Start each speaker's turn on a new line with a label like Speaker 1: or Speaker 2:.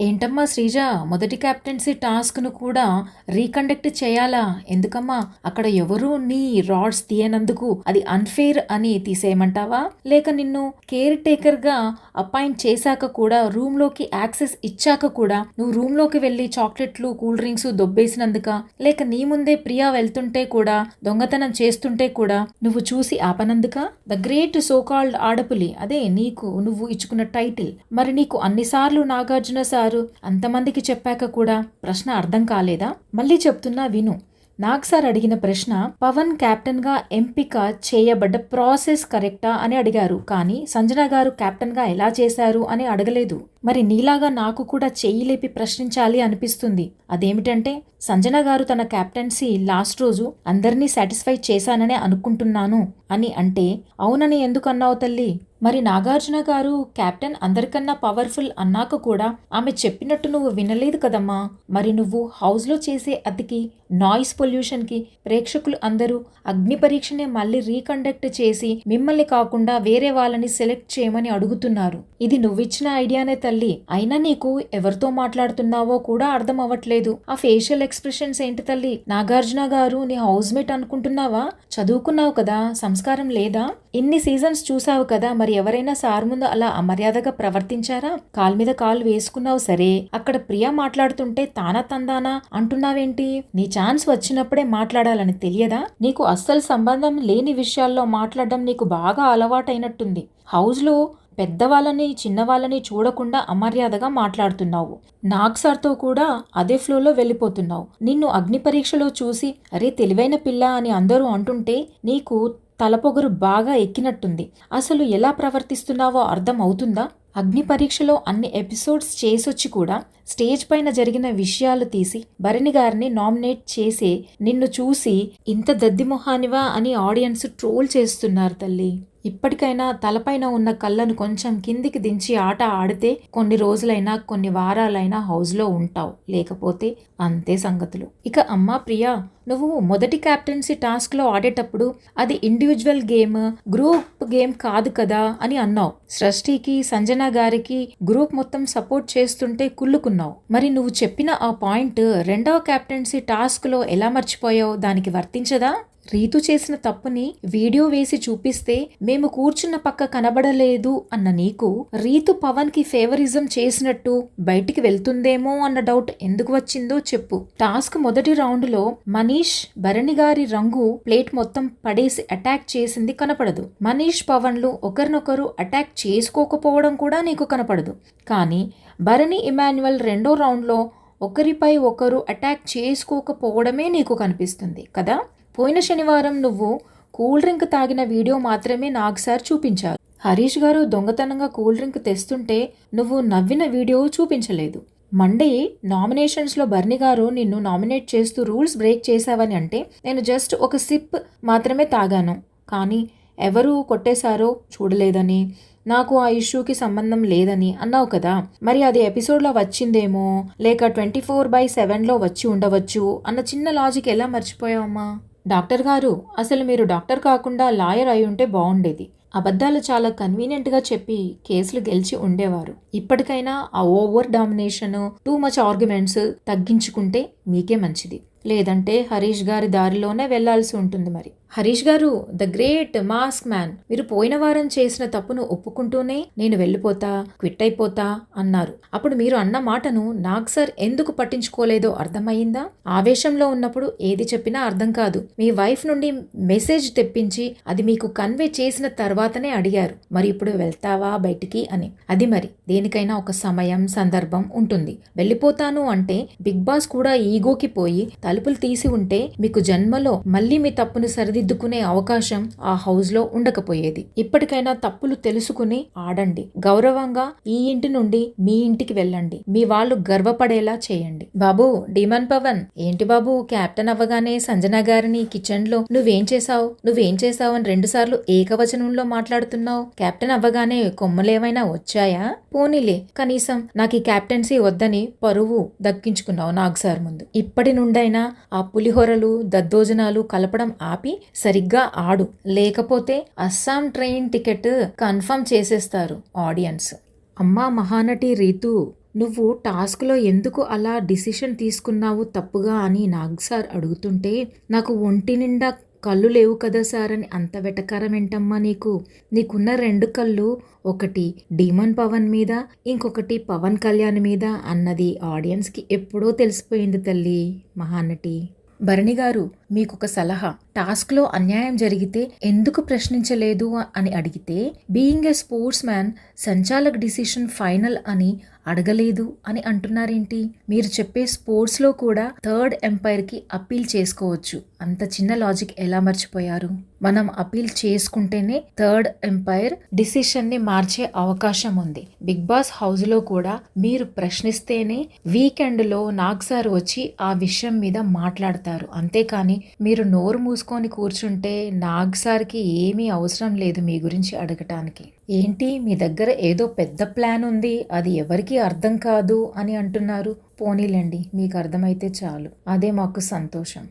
Speaker 1: ఏంటమ్మా శ్రీజ? మొదటి క్యాప్టెన్సీ టాస్క్ను కూడా రీకండక్ట్ చేయాలా? ఎందుకమ్మా? అక్కడ ఎవరూ నీ రాడ్స్ తీయనందుకు అది అన్ఫేర్ అని తీసేయమంటావా? లేక నిన్ను కేర్ టేకర్గా అపాయింట్ చేశాక కూడా రూమ్లోకి యాక్సెస్ ఇచ్చాక కూడా నువ్వు రూమ్లోకి వెళ్ళి చాక్లెట్లు కూల్ డ్రింక్స్ దొబ్బేసినందుక లేక నీ ముందే ప్రియా వెళ్తుంటే కూడా దొంగతనం చేస్తుంటే కూడా నువ్వు చూసి ఆపనందుక? ద గ్రేట్ సోకాల్డ్ ఆడపులి అదే నీకు నువ్వు ఇచ్చుకున్న టైటిల్. మరి నీకు అన్నిసార్లు నాగార్జున సారు అంతమందికి చెప్పాక కూడా ప్రశ్న అర్థం కాలేదా? మళ్ళీ చెప్తున్నా విను. నాగ్ సార్ అడిగిన ప్రశ్న పవన్ కెప్టెన్గా ఎంపిక చేయబడ్డ ప్రాసెస్ కరెక్టా? అని అడిగారు. కానీ సంజన గారు కెప్టెన్గా ఎలా చేశారు? అని అడగలేదు. మరి నీలాగా నాకు కూడా చెయ్యి లేపి ప్రశ్నించాలి అనిపిస్తుంది. అదేమిటంటే సంజన గారు తన కెప్టెన్సీ లాస్ట్ రోజు అందరినీ సాటిస్ఫై చేశాననే అనుకుంటున్నాను అని అంటే అవునని ఎందుకన్నావు తల్లి? మరి నాగార్జున గారు కెప్టెన్ అందరికన్నా పవర్ఫుల్ అన్నాక కూడా ఆమె చెప్పినట్టు నువ్వు వినలేదు కదమ్మా. మరి నువ్వు హౌస్లో చేసే అతికి నాయిస్ పొల్యూషన్కి ప్రేక్షకులు అందరూ అగ్ని పరీక్షనే మళ్ళీ రీకండక్ట్ చేసి మిమ్మల్ని కాకుండా వేరే వాళ్ళని సెలెక్ట్ చేయమని అడుగుతున్నారు. ఇది నువ్విచ్చిన ఐడియానే తల్లి అయినా నీకు ఎవరితో మాట్లాడుతున్నావో కూడా అర్థం అవ్వట్లేదు. ఆ ఫేషియల్ ఎక్స్ప్రెషన్స్ ఏంటి తల్లి? నాగార్జున గారు నీ హౌస్ మేట్ అనుకుంటున్నావా? చదువుకున్నావు కదా సంస్కారం లేదా? ఇన్ని సీజన్స్ చూసావు కదా మరి ఎవరైనా సార్ ముందు అలా అమర్యాదగా ప్రవర్తించారా? కాల్ మీద కాల్ వేసుకున్నావు సరే అక్కడ ప్రియా మాట్లాడుతుంటే తానా తందానా? అంటున్నావేంటి? నీ ఛాన్స్ వచ్చినప్పుడే మాట్లాడాలని తెలియదా? నీకు అస్సలు సంబంధం లేని విషయాల్లో మాట్లాడడం నీకు బాగా అలవాటైనట్టుంది. హౌస్లో పెద్దవాళ్ళని చిన్నవాళ్ళని చూడకుండా అమర్యాదగా మాట్లాడుతున్నావు. నాగ్ సార్తో కూడా అదే ఫ్లోలో వెళ్ళిపోతున్నావు. నిన్ను అగ్ని పరీక్షలో చూసి అరే తెలివైన పిల్ల అని అందరూ అంటుంటే నీకు తలపొగరు బాగా ఎక్కినట్టుంది. అసలు ఎలా ప్రవర్తిస్తున్నావో అర్థం అవుతుందా? అగ్ని పరీక్షలో అన్ని ఎపిసోడ్స్ చేసొచ్చి కూడా స్టేజ్ పైన జరిగిన విషయాలు తీసి భరణి గారిని నామినేట్ చేసే నిన్ను చూసి ఇంత దద్దిమొహానివా అని ఆడియన్స్ ట్రోల్ చేస్తున్నారు తల్లి. ఇప్పటికైనా తలపైన ఉన్న కళ్ళను కొంచెం కిందికి దించి ఆట ఆడితే కొన్ని రోజులైనా కొన్ని వారాలైనా హౌస్లో ఉంటావు. లేకపోతే అంతే సంగతులు. ఇక అమ్మా ప్రియా నువ్వు మొదటి క్యాప్టెన్సీ టాస్క్లో ఆడేటప్పుడు అది ఇండివిజువల్ గేమ్ గ్రూప్ గేమ్ కాదు కదా అని అన్నావు. సృష్టికి సంజన గారికి గ్రూప్ మొత్తం సపోర్ట్ చేస్తుంటే కుళ్ళుకున్నావు. మరి నువ్వు చెప్పిన ఆ పాయింట్ రెండవ క్యాప్టెన్సీ టాస్క్లో ఎలా మర్చిపోయావు? దానికి వర్తించదా? రీతు చేసిన తప్పుని వీడియో వేసి చూపిస్తే మేము కూర్చున్న పక్క కనబడలేదు అన్న నీకు రీతు పవన్కి ఫేవరిజం చేసినట్టు బయటికి వెళ్తుందేమో అన్న డౌట్ ఎందుకు వచ్చిందో చెప్పు. టాస్క్ మొదటి రౌండ్లో మనీష్ భరణి గారి రంగు ప్లేట్ మొత్తం పడేసి అటాక్ చేసింది కనపడదు. మనీష్ పవన్లు ఒకరినొకరు అటాక్ చేసుకోకపోవడం కూడా నీకు కనపడదు. కానీ భరణి ఇమాన్యువల్ రెండో రౌండ్లో ఒకరిపై ఒకరు అటాక్ చేసుకోకపోవడమే నీకు కనిపిస్తుంది కదా? పోయిన శనివారం నువ్వు కూల్ డ్రింక్ తాగిన వీడియో మాత్రమే నాకు సార్ చూపించారు. హరీష్ గారు దొంగతనంగా కూల్ డ్రింక్ తెస్తుంటే నువ్వు నవ్విన వీడియో చూపించలేదు. మండే నామినేషన్స్లో బర్ని గారు నిన్ను నామినేట్ చేస్తూ రూల్స్ బ్రేక్ చేశావని అంటే నేను జస్ట్ ఒక సిప్ మాత్రమే తాగాను. కానీ ఎవరు కొట్టేశారో చూడలేదని నాకు ఆ ఇష్యూకి సంబంధం లేదని అన్నావు కదా. మరి అది ఎపిసోడ్లో వచ్చిందేమో? లేక ట్వంటీ ఫోర్ బై సెవెన్లో వచ్చి ఉండవచ్చు? అన్న చిన్న లాజిక్ ఎలా మర్చిపోయావమ్మా? డాక్టర్ గారు అసలు మీరు డాక్టర్ కాకుండా లాయర్ అయి ఉంటే బాగుండేది అబద్ధాలు చాలా కన్వీనియంట్గా చెప్పి కేసులు గెలిచి ఉండేవారు. ఇప్పటికైనా ఆ over domination too much arguments తగ్గించుకుంటే మీకే మంచిది. లేదంటే హరీష్ గారి దారిలోనే వెళ్ళాల్సి ఉంటుంది మరి. హరీష్ గారు ద గ్రేట్ మాస్క్ మ్యాన్ మీరు పోయిన వారం చేసిన తప్పును ఒప్పుకుంటూనే నేను వెళ్ళిపోతా క్విట్ అయిపోతా అన్నారు. అప్పుడు మీరు అన్న మాటను నాగ్ సార్ ఎందుకు పట్టించుకోలేదో అర్థమయ్యిందా? ఆవేశంలో ఉన్నప్పుడు ఏది చెప్పినా అర్థం కాదు. మీ వైఫ్ నుండి మెసేజ్ తెప్పించి అది మీకు కన్వే చేసిన తర్వాతనే అడిగారు. మరి ఇప్పుడు వెళ్తావా బయటికి అని. అది మరి దేనికైనా ఒక సమయం సందర్భం ఉంటుంది. వెళ్ళిపోతాను అంటే బిగ్ బాస్ కూడా ఈగోకి పోయి తలుపులు తీసి ఉంటే మీకు జన్మలో మళ్ళీ మీ తప్పును సరిదిద్దుకునే అవకాశం ఆ హౌస్లో ఉండకపోయేది. ఇప్పటికైనా తప్పులు తెలుసుకుని ఆడండి. గౌరవంగా ఈ ఇంటి నుండి మీ ఇంటికి వెళ్ళండి. మీ వాళ్ళు గర్వపడేలా చేయండి. బాబు డిమన్ పవన్ ఏంటి బాబు కెప్టెన్ అవ్వగానే సంజన గారిని కిచెన్లో నువ్వేం చేసావు నువ్వేం చేశావు అని రెండు సార్లు ఏకవచనంలో మాట్లాడుతున్నావు. కెప్టెన్ అవ్వగానే కొమ్మలేమైనా వచ్చాయా? పోనీలే కనీసం నాకు ఈ కెప్టెన్సీ వద్దని పరువు దక్కించుకున్నావు నాగ్ సార్ ముందు. ఇప్పటి నుండైనా ఆ పులిహోరలు దద్దోజనాలు కలపడం ఆపి సరిగ్గా ఆడు. లేకపోతే అస్సాం ట్రైన్ టికెట్ కన్ఫర్మ్ చేసేస్తారు ఆడియన్స్. అమ్మా మహానటి రీతు నువ్వు టాస్క్లో ఎందుకు అలా డిసిషన్ తీసుకున్నావు తప్పుగా అని నాగ్ సార్ అడుగుతుంటే నాకు ఒంటి నిండా కళ్ళు లేవు కదా సార్ అని అంత వెటకారం ఏంటమ్మా నీకు? నీకున్న రెండు కళ్ళు ఒకటి డీమన్ పవన్ మీద ఇంకొకటి పవన్ కళ్యాణ్ మీద అన్నది ఆడియన్స్కి ఎప్పుడో తెలిసిపోయింది తల్లి మహానటి. భరణి గారు మీకు ఒక సలహా. టాస్క్లో అన్యాయం జరిగితే ఎందుకు ప్రశ్నించలేదు అని అడిగితే బీయింగ్ ఏ స్పోర్ట్స్ మ్యాన్ సంచాలక్ డిసిషన్ ఫైనల్ అని అడగలేదు అని అంటున్నారేంటి? మీరు చెప్పే స్పోర్ట్స్లో కూడా థర్డ్ ఎంపైర్కి అప్పీల్ చేసుకోవచ్చు. అంత చిన్న లాజిక్ ఎలా మర్చిపోయారు? మనం అప్పీల్ చేసుకుంటేనే థర్డ్ ఎంపైర్ డిసిషన్ని మార్చే అవకాశం ఉంది. బిగ్ బాస్ హౌస్లో కూడా మీరు ప్రశ్నిస్తేనే వీకెండ్లో నాగ్ సార్ వచ్చి ఆ విషయం మీద మాట్లాడతారు. అంతేకాని మీరు నోరు మూసుకొని కూర్చుంటే నాగ్ సార్కి ఏమీ అవసరం లేదు మీ గురించి అడగటానికి. ఏంటి? మీ దగ్గర ఏదో పెద్ద ప్లాన్ ఉంది అది ఎవరికీ అర్థం కాదు అని అంటున్నారు. పోనీలండి మీకు అర్థమైతే చాలు. అదే మాకు సంతోషం.